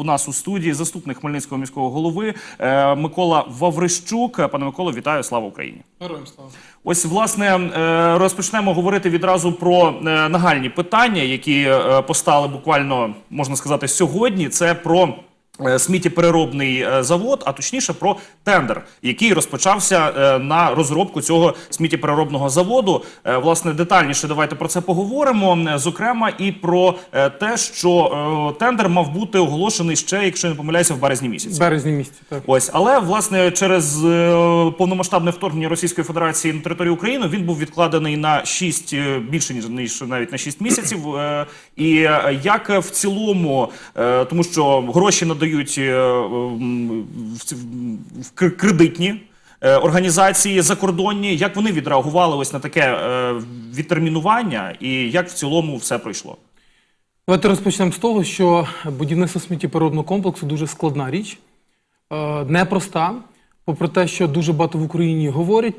У нас у студії заступник Хмельницького міського голови е, Микола Ваврищук. Пане Миколо, вітаю! Слава Україні! Героям слава. Ось власне е, розпочнемо говорити відразу про е, нагальні питання, які е, постали буквально можна сказати сьогодні. Це про сміттєпереробний е, завод, а точніше про тендер, який розпочався е, на розробку цього сміттєпереробного заводу. Е, Власне, детальніше давайте про це поговоримо. Е, Зокрема, і про е, те, що е, тендер мав бути оголошений ще, якщо не помиляюся, в березні місяці. Березні місяці, так. Ось, але власне через е, повномасштабне вторгнення Російської Федерації на територію України він був відкладений на 6, е, більше ніж навіть на 6 місяців. Е, і е, як в цілому, е, тому що гроші надають е, в, кредитні. е, Організації закордонні, як вони відреагували ось на таке е, відтермінування, і як в цілому все пройшло? Давайте розпочнемо з того, що будівництво сміттєпереробного комплексу дуже складна річ, непроста. Попри те, що дуже багато в Україні говорять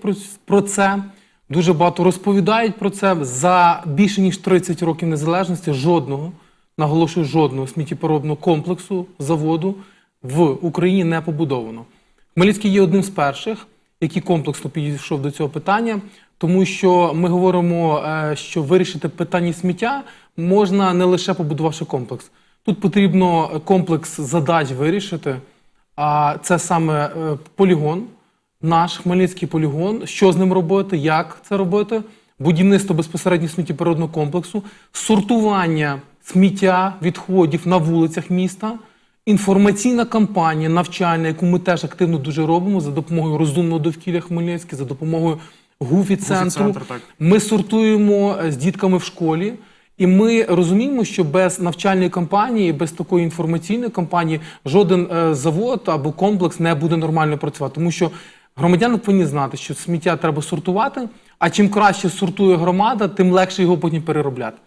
про це, дуже багато розповідають про це. За більше ніж 30 років незалежності жодного, наголошую, жодного сміттєпереробного комплексу заводу в Україні не побудовано. Хмельницький є одним з перших, який комплексно підійшов до цього питання, тому що ми говоримо, е, що вирішити питання сміття можна не лише побудувавши комплекс. Тут потрібно комплекс задач вирішити, а це саме е, полігон, наш хмельницький полігон, що з ним робити, як це робити, будівництво безпосередньо сміттєпереробного комплексу, сортування сміття, відходів на вулицях міста, інформаційна кампанія навчальна, яку ми теж активно дуже робимо за допомогою розумного довкілля Хмельницький, за допомогою гуфі центру. Ми сортуємо е, з дітками в школі. І ми розуміємо, що без навчальної кампанії, без такої інформаційної кампанії, жоден е, завод або комплекс не буде нормально працювати. Тому що громадяни повинні знати, що сміття треба сортувати, а чим краще сортує громада, тим легше його потім переробляти.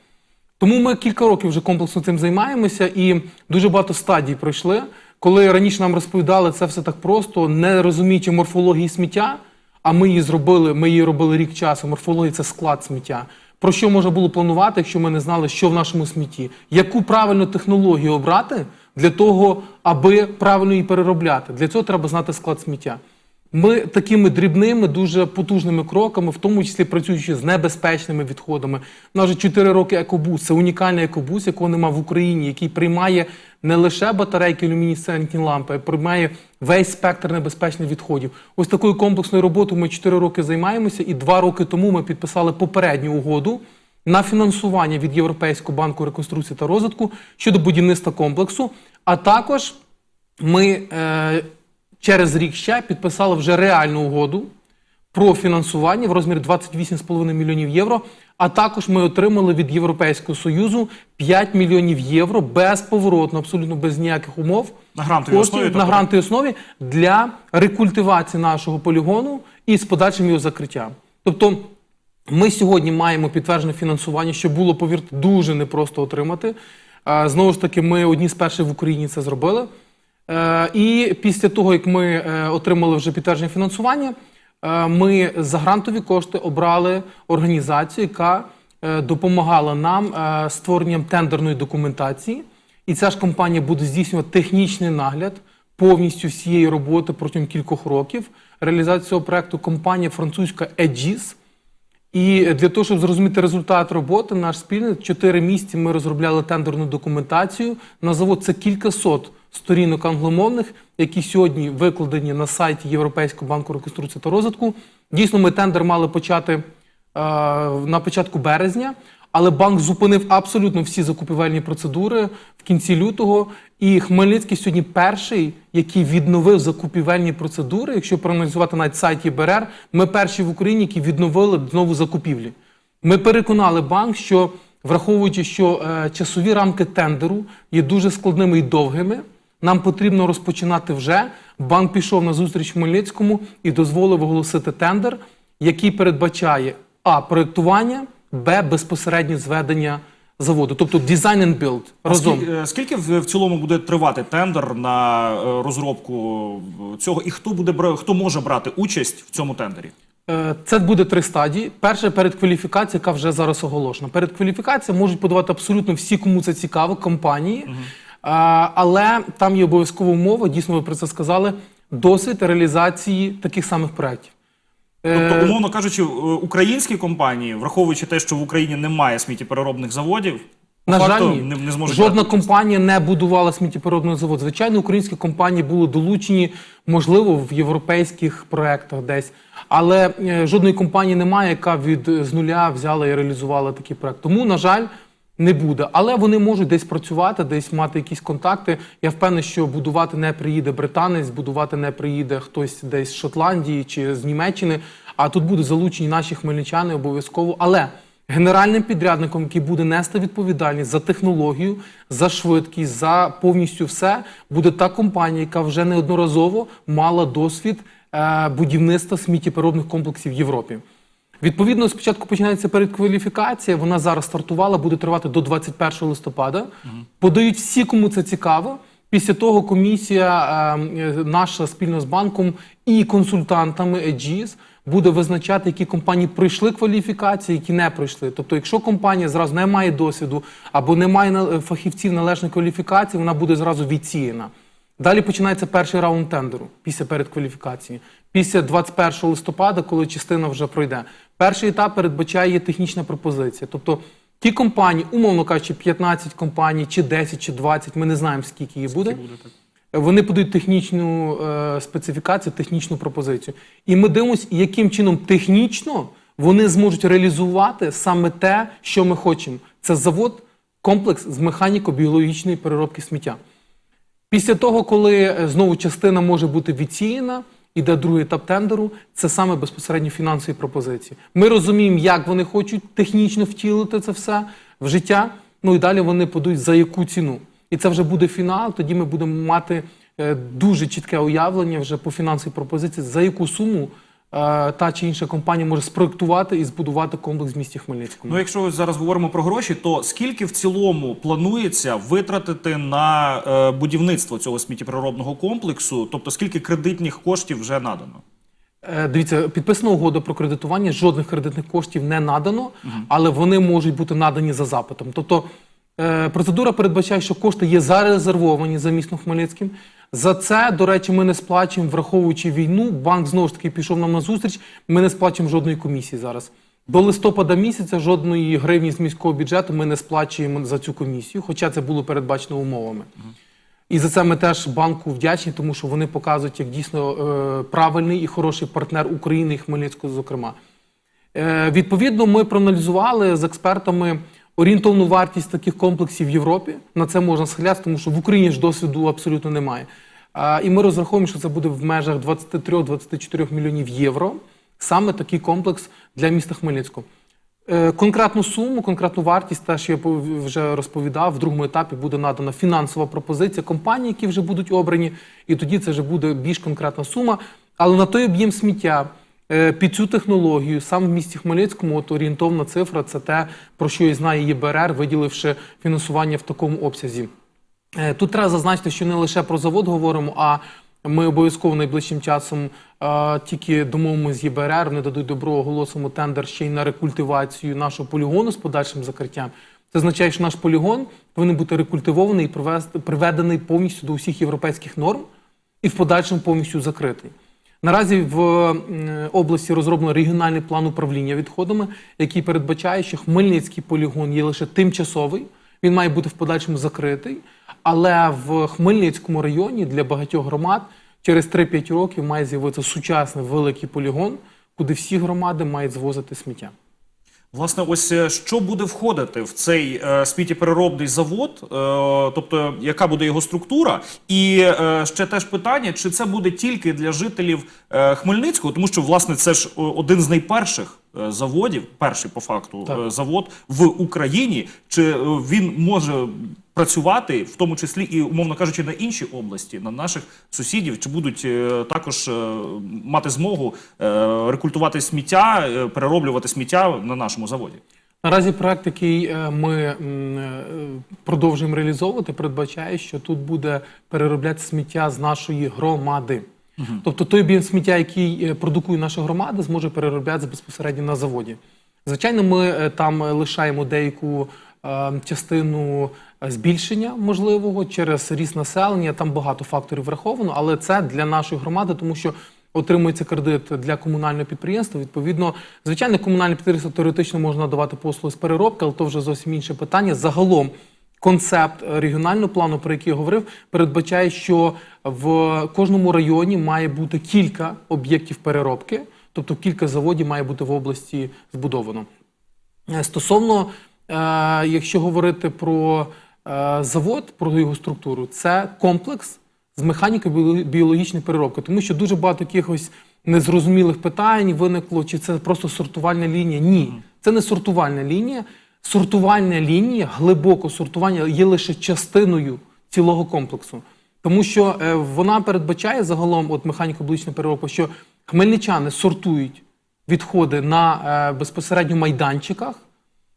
Тому ми кілька років вже комплексно цим займаємося, і дуже багато стадій пройшли. Коли раніше нам розповідали, це все так просто, не розуміючи морфології сміття, а ми її зробили, ми її робили рік часу. Морфологія це склад сміття. Про що можна було планувати, якщо ми не знали, що в нашому смітті? Яку правильну технологію обрати для того, аби правильно її переробляти? Для цього треба знати склад сміття. Ми такими дрібними, дуже потужними кроками, в тому числі працюючи з небезпечними відходами. У нас вже 4 роки екобус. Це унікальний екобус, якого нема в Україні, який приймає не лише батарейки, люмінесцентні лампи, а приймає весь спектр небезпечних відходів. Ось такою комплексною роботою ми 4 роки займаємося, і 2 роки тому ми підписали попередню угоду на фінансування від Європейського банку реконструкції та розвитку щодо будівництва комплексу, а також ми е, через рік ще підписали вже реальну угоду про фінансування в розмірі 28,5 мільйонів євро. А також ми отримали від Європейського Союзу 5 мільйонів євро безповоротно, абсолютно без ніяких умов. На грантовій основі, на тобто? грантовій основі для рекультивації нашого полігону і з подальшим його закриттям. Тобто ми сьогодні маємо підтверджене фінансування, що було, повірте, дуже непросто отримати. Знову ж таки, ми одні з перших в Україні це зробили. Е, І після того, як ми е, отримали вже підтвердження фінансування, е, ми за грантові кошти обрали організацію, яка допомагала нам створенням тендерної документації. І ця ж компанія буде здійснювати технічний нагляд повністю всієї роботи протягом кількох років. Реалізація цього проекту компанія французька Aegis. І для того, щоб зрозуміти результат роботи, наш спільний 4 місяці ми розробляли тендерну документацію. На завод це кількасот сторінок англомовних, які сьогодні викладені на сайті Європейського банку реконструкції та розвитку. Дійсно, ми тендер мали почати е, на початку березня, але банк зупинив абсолютно всі закупівельні процедури в кінці лютого. І Хмельницький сьогодні перший, який відновив закупівельні процедури. Якщо проаналізувати навіть сайт ЄБРР, ми перші в Україні, які відновили знову закупівлі. Ми переконали банк, що враховуючи, що е, часові рамки тендеру є дуже складними і довгими, нам потрібно розпочинати вже. Банк пішов на зустріч Хмельницькому і дозволив оголосити тендер, який передбачає а проєктування, б безпосереднє зведення заводу, тобто design and build А разом. Скільки, е, скільки в, цілому буде тривати тендер на е, розробку цього, і хто буде хто може брати участь в цьому тендері? Е, Це буде три стадії. Перша передкваліфікація, яка вже зараз оголошена. Передкваліфікація можуть подавати абсолютно всі, кому це цікаво, компанії. А, але там є обов'язкова умова, дійсно ви про це сказали, досвід реалізації таких самих проєктів. Е, Тобто, умовно кажучи, е, українські компанії, враховуючи те, що в Україні немає сміттєпереробних заводів, На жаль, ні. не, не зможуть жодна компанія не будувала сміттєпереробний завод. Звичайно, українські компанії були долучені, можливо, в європейських проєктах десь. Але е, жодної компанії немає, яка від е, з нуля взяла і реалізувала такий проект. Тому, на жаль, не буде. Але вони можуть десь працювати, десь мати якісь контакти. Я впевнений, що будувати не приїде британець, будувати не приїде хтось десь з Шотландії чи з Німеччини. А тут будуть залучені наші хмельничани обов'язково. Але Генеральним підрядником, який буде нести відповідальність за технологію, за швидкість, за повністю все, буде та компанія, яка вже неодноразово мала досвід е, будівництва сміттєпереробних комплексів в Європі. Відповідно, спочатку починається передкваліфікація. Вона зараз стартувала, буде тривати до 21 листопада. Подають всі, кому це цікаво. Після того комісія е, е, наша спільно з банком і консультантами EGIS буде визначати, які компанії пройшли кваліфікацію, які не пройшли. Тобто, якщо компанія зразу не має досвіду або не має на- фахівців належної кваліфікації, вона буде зразу відсіяна. Далі починається перший раунд тендеру після передкваліфікації. Після 21 листопада, коли частина вже пройде. Перший етап передбачає технічна пропозиція. Тобто ті компанії, умовно кажучи, 15 компаній, чи 10, чи 20, ми не знаємо, скільки їх буде. Вони подають технічну е, специфікацію, технічну пропозицію. І ми дивимося, яким чином технічно вони зможуть реалізувати саме те, що ми хочемо. Це завод, комплекс з механіко-біологічної переробки сміття. Після того, коли е, знову частина може бути відсіяна, іде другий етап тендеру, це саме безпосередньо фінансові пропозиції. Ми розуміємо, як вони хочуть технічно втілити це все в життя. Ну і далі вони подають за яку ціну. І це вже буде фінал. Тоді ми будемо мати е, дуже чітке уявлення вже по фінансовій пропозиції, за яку суму та чи інша компанія може спроектувати і збудувати комплекс в місті Хмельницькому. Ну, якщо зараз говоримо про гроші, то скільки в цілому планується витратити на е, будівництво цього сміттєпереробного комплексу? Тобто, скільки кредитних коштів вже надано? Е, Дивіться, підписана угода про кредитування, жодних кредитних коштів не надано, але вони можуть бути надані за запитом. Тобто е, процедура передбачає, що кошти є зарезервовані за містом Хмельницьким. За це, до речі, ми не сплачуємо, враховуючи війну. Банк знову ж таки пішов нам на зустріч. Ми не сплачуємо жодної комісії зараз. До листопада місяця жодної гривні з міського бюджету ми не сплачуємо за цю комісію, хоча це було передбачено умовами. І за це ми теж банку вдячні, тому що вони показують як дійсно е, правильний і хороший партнер України і Хмельницького, зокрема. Е, відповідно, ми проаналізували з експертами орієнтовну вартість таких комплексів в Європі. На це можна схилятися, тому що в Україні ж досвіду абсолютно немає. І ми розраховуємо, що це буде в межах 23-24 мільйонів євро. Саме такий комплекс для міста Хмельницького. Е, Конкретну суму, конкретну вартість, теж я вже розповідав, в другому етапі буде надана фінансова пропозиція компаній, які вже будуть обрані, і тоді це вже буде більш конкретна сума. Але на той об'єм сміття під цю технологію саме в місті Хмельницькому от орієнтовна цифра це те, про що і знає ЄБРР, виділивши фінансування в такому обсязі. Е, Тут треба зазначити, що не лише про завод говоримо, а ми обов'язково найближчим часом е, тільки домовимося з ЄБРР, вони дадуть добро, оголосимо тендер ще й на рекультивацію нашого полігону з подальшим закриттям. Це означає, що наш полігон повинен бути рекультивований і приведений повністю до усіх європейських норм і в подальшому повністю закритий. Наразі в області розроблено регіональний план управління відходами, який передбачає, що Хмельницький полігон є лише тимчасовий, він має бути в подальшому закритий. Але в Хмельницькому районі для багатьох громад через 3-5 років має з'явитися сучасний великий полігон, куди всі громади мають звозити сміття. Власне, ось е, що буде входити в цей е, сміттєпереробний завод, е, тобто яка буде його структура, і е, ще теж питання, чи це буде тільки для жителів е, Хмельницького, тому що власне це ж один з найперших е, заводів, перший по факту Так. е, завод в Україні. Чи е, він може працювати, в тому числі і умовно кажучи, на інші області, на наших сусідів, чи будуть е, також е, мати змогу е, рекультувати сміття, перероблювати сміття на нашому заводі? Наразі проект, який ми продовжуємо реалізовувати, передбачає, що тут буде переробляти сміття з нашої громади. Тобто той об'єм сміття, який продукує наша громада, зможе перероблятися безпосередньо на заводі. Звичайно, ми там лишаємо деяку частину збільшення можливого через ріст населення. Там багато факторів враховано, але це для нашої громади, тому що отримується кредит для комунального підприємства. Відповідно, звичайно, комунальне підприємство теоретично може надавати послуги з переробки, але то вже зовсім інше питання. Загалом концепт регіонального плану, про який я говорив, передбачає, що в кожному районі має бути кілька об'єктів переробки, тобто кілька заводів має бути в області збудовано. Е, Стосовно, е, якщо говорити про завод, про його структуру, це комплекс з механіко-біологічної переробки, тому що дуже багато якихось незрозумілих питань виникло, чи це просто сортувальна лінія. Ні, це не сортувальна лінія. Сортувальна лінія, глибоко сортування є лише частиною цілого комплексу. Тому що е, вона передбачає загалом, от механіко-біологічна переробка, що хмельничани сортують відходи на е, безпосередньо майданчиках,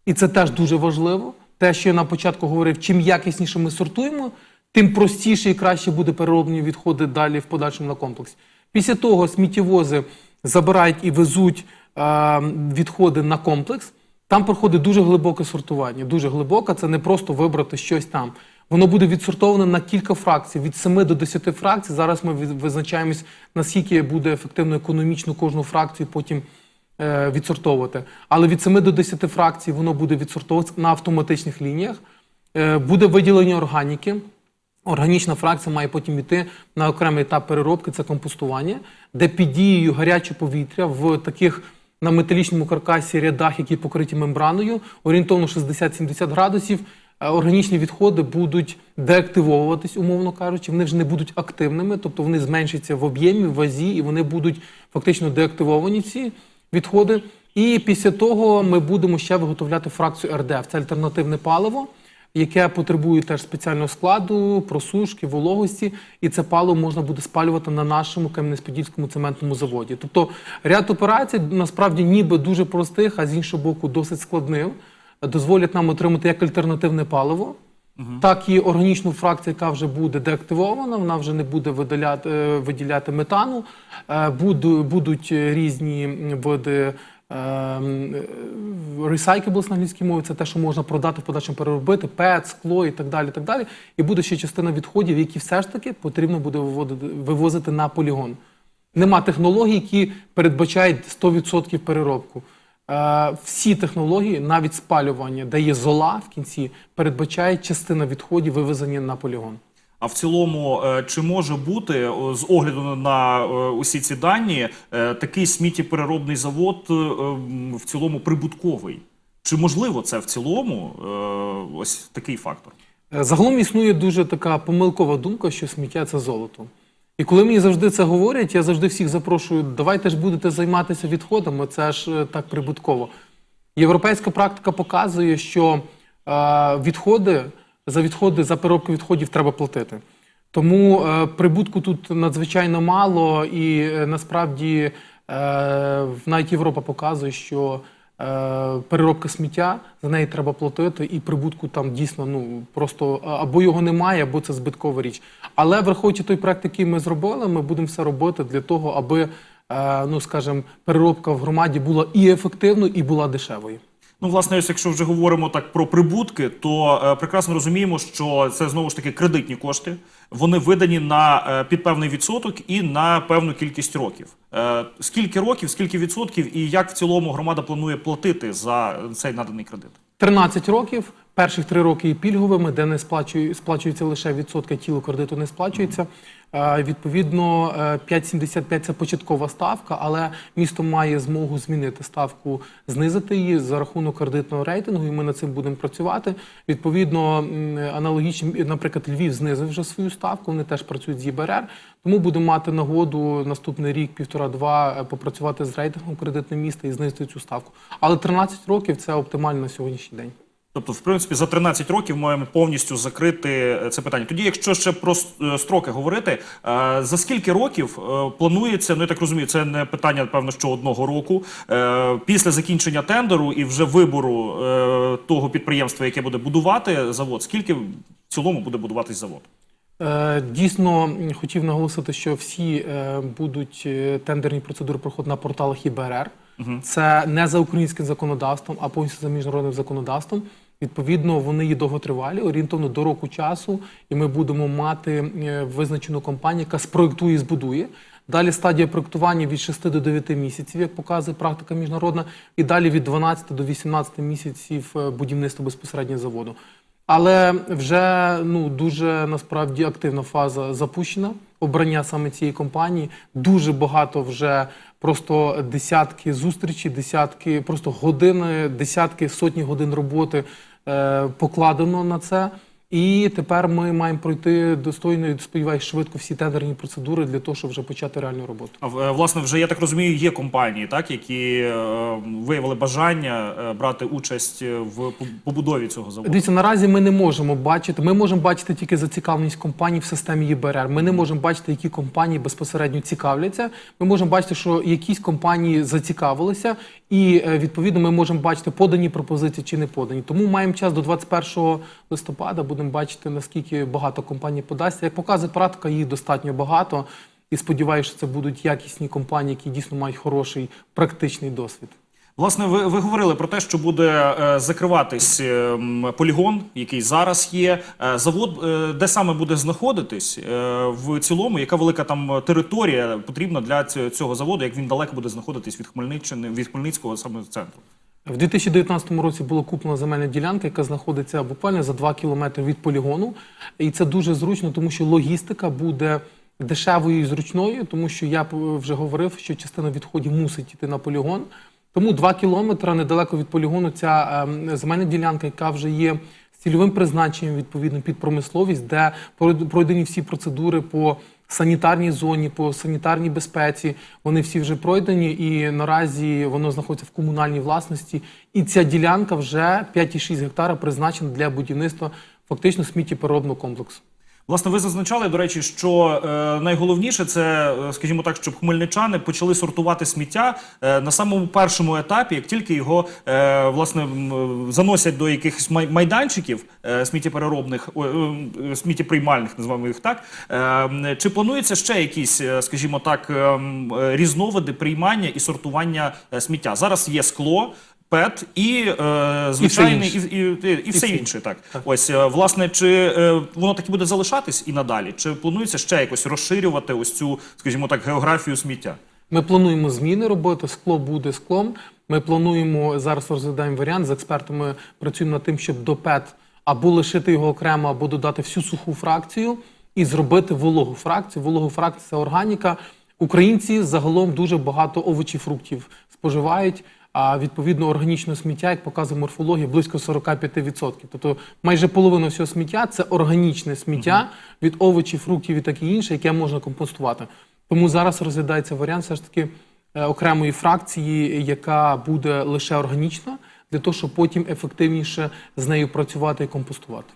і це теж дуже важливо. Те, що я на початку говорив, чим якісніше ми сортуємо, тим простіше і краще буде перероблені відходи далі в подальшому на комплекс. Після того сміттєвози забирають і везуть е, відходи на комплекс. Там проходить дуже глибоке сортування. Дуже глибоке, це не просто вибрати щось там. Воно буде відсортоване на кілька фракцій, від 7 до 10 фракцій. Зараз ми визначаємось, наскільки буде ефективно економічно кожну фракцію потім відсортовувати. Але від 7 до 10 фракцій воно буде відсортовуватися на автоматичних лініях. Е, буде виділення органіки. Органічна фракція має потім йти на окремий етап переробки, це компостування, де під дією гарячого повітря в таких на металічному каркасі рядах, які покриті мембраною, орієнтовно 60-70 градусів, е, органічні відходи будуть деактивовуватись, умовно кажучи, вони вже не будуть активними, тобто вони зменшаться в об'ємі, в вазі, і вони будуть фактично деактивовані ці відходи. І після того ми будемо ще виготовляти фракцію РДФ. Це альтернативне паливо яке потребує теж спеціального складу, просушки, вологості, і це паливо можна буде спалювати на нашому Кам'янець-Подільському цементному заводі. Тобто ряд операцій насправді ніби дуже простих, а з іншого боку, досить складних, дозволять нам отримати як альтернативне паливо. Так і органічну фракцію, яка вже буде деактивована, вона вже не буде видаляти, е, виділяти метану. Е, буду- Будуть різні види recyclables на англійській мові, це те, що можна продати в подальшому переробити, пет, скло і так далі. так далі. І буде ще частина відходів, які все ж таки потрібно буде виводити, вивозити на полігон. Нема технологій, які передбачають 100% переробку. Е, всі технології, навіть спалювання, де є зола в кінці, передбачають частина відходів вивезені на полігон. А в цілому, е, чи може бути з огляду на е, усі ці дані такий сміттєпереробний завод в цілому прибутковий? Чи можливо це в цілому ось такий фактор? Загалом існує дуже така помилкова думка, що сміття це золото. І коли мені завжди це говорять, я завжди всіх запрошую, давайте ж будете займатися відходами, це ж е, так прибутково. Європейська практика показує, що е, відходи за відходи, за переробку відходів треба платити. Тому е, прибутку тут надзвичайно мало, і насправді навіть Європа показує, що е, переробка сміття за неї треба платити, і прибутку там дійсно ну просто або його немає, або це збиткова річ. Але враховуючи той проект, який ми зробили, ми будемо все робити для того, аби е, ну скажімо, переробка в громаді була і ефективною, і була дешевою. Ну, власне, ось якщо вже говоримо так про прибутки, то е, прекрасно розуміємо, що це знову ж таки кредитні кошти. Вони видані на е, під певний відсоток і на певну кількість років. Е, скільки років, скільки відсотків, і як в цілому громада планує платити за цей наданий кредит? 13 років. Перших три роки є пільговими, де не сплачує, сплачується лише відсотки тілу кредиту не сплачується. Е, відповідно, е, 5,75 це початкова ставка, але місто має змогу змінити ставку, знизити її за рахунок кредитного рейтингу, і ми над цим будемо працювати. Відповідно, м, аналогічно, наприклад, Львів знизив вже свою ставку, вони теж працюють з ЄБРР, тому будемо мати нагоду наступний рік, півтора-два, е, попрацювати з рейтингом кредитного міста і знизити цю ставку. Але 13 років це оптимально на сьогоднішній день. Тобто, в принципі, за 13 років маємо повністю закрити е, це питання. Тоді, якщо ще про е, строки говорити, е, за скільки років планується, ну я так розумію, це не питання, певно, що одного року. Після закінчення тендеру і вже вибору того підприємства, яке буде будувати завод, скільки в цілому буде будуватись завод? Дійсно, хотів наголосити, що всі будуть тендерні процедури проходити на порталах ІБРР. Це не за українським законодавством, а повністю за міжнародним законодавством. Відповідно, вони є довготривалі, орієнтовно до року часу, і ми будемо мати е, визначену компанію, яка спроектує і збудує. Далі стадія проектування від 6 до 9 місяців, як показує практика міжнародна, і далі від 12 до 18 місяців е, будівництва безпосередньо заводу. Але вже ну дуже насправді активна фаза запущена. Обрання саме цієї компанії. Дуже багато вже просто десятки зустрічей, десятки, просто години, десятки, сотні годин роботи покладено на це. І тепер ми маємо пройти достойно і сподіваюся, швидко всі тендерні процедури для того, щоб вже почати реальну роботу. А е, власне, вже я так розумію, є компанії, так які е, виявили бажання е, брати участь в побудові цього заводу. Дивіться, наразі ми не можемо бачити. Ми можемо бачити тільки зацікавленість компаній в системі ЄБРР. Ми не можемо бачити, які компанії безпосередньо цікавляться. Ми можемо бачити, що якісь компанії зацікавилися, і е, відповідно ми можемо бачити подані пропозиції чи не подані. Тому маємо час до 21 листопада. Будемо бачити наскільки багато компаній подасться. Як показує практика, їх достатньо багато. І сподіваюся, що це будуть якісні компанії, які дійсно мають хороший практичний досвід. Власне, ви, ви говорили про те, що буде е, закриватись е, полігон, який зараз є. Е, завод, де саме буде знаходитись в цілому, яка велика там територія потрібна для цього заводу, як він далеко буде знаходитись від Хмельниччини, від Хмельницького саме центру. В 2019 році була куплена земельна ділянка, яка знаходиться буквально за 2 кілометри від полігону. І це дуже зручно, тому що логістика буде дешевою і зручною, тому що я вже говорив, що частина відходів мусить йти на полігон. Тому 2 кілометри недалеко від полігону ця ем, земельна ділянка, яка вже є цільовим призначенням відповідно під промисловість, де пройд- пройдені всі процедури по санітарній зоні, по санітарній безпеці. Вони всі вже пройдені, і наразі воно знаходиться в комунальній власності. І ця ділянка вже 5,6 гектара призначена для будівництва фактично сміттєпереробного комплексу. Власне, ви зазначали, до речі, що е, найголовніше це, е, скажімо так, щоб хмельничани почали сортувати сміття е, на самому першому етапі, як тільки його власне заносять до якихось май- майданчиків сміттєпереробних, сміттєприймальних, називаємо їх так. Чи планується ще якісь, скажімо так, е, м, е, різновиди приймання і сортування сміття? Зараз є скло. ПЕТ і е, звичайний і, інше. і, і, і все інше. Так ось е, власне, чи е, воно так і буде залишатись і надалі? Чи планується ще якось розширювати ось цю, скажімо так, географію сміття? Ми плануємо зміни робити. Скло буде склом. Ми плануємо зараз розглядаємо варіант з експертами. Працюємо над тим, щоб до ПЕТ або лишити його окремо, або додати всю суху фракцію і зробити вологу фракцію. Вологу фракцію це органіка. Українці загалом дуже багато овочів, фруктів споживають. А відповідно органічне сміття, як показує морфологія, близько 45%. Тобто майже половина всього сміття це органічне сміття від овочів, фруктів і таке інше, яке можна компостувати. Тому зараз розглядається варіант все ж таки е, окремої фракції, яка буде лише органічна, для того, щоб потім ефективніше з нею працювати і компостувати.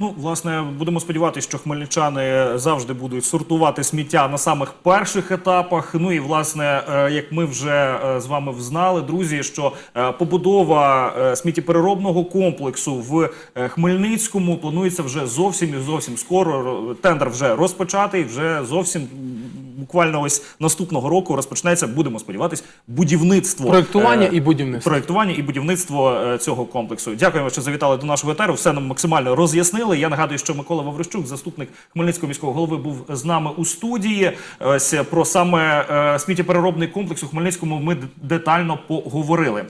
Ну, власне, будемо сподіватися, що хмельничани завжди будуть сортувати сміття на самих перших етапах. Ну і власне, е, як ми вже е, з вами взнали, друзі, що е, побудова сміттєпереробного комплексу в Хмельницькому планується вже зовсім і зовсім скоро. Тендер вже розпочатий. Вже зовсім буквально ось наступного року розпочнеться. Будемо сподіватись, будівництво Проектування е, і будівництво. проєктування і будівництво е, цього комплексу. Дякуємо, що завітали до нашого етеру. Все нам максимально роз'яснили. Я нагадую, що Микола Ваврищук, заступник Хмельницького міського голови, був з нами у студії. Ось про саме е, сміттєпереробний комплекс у Хмельницькому ми детально поговорили.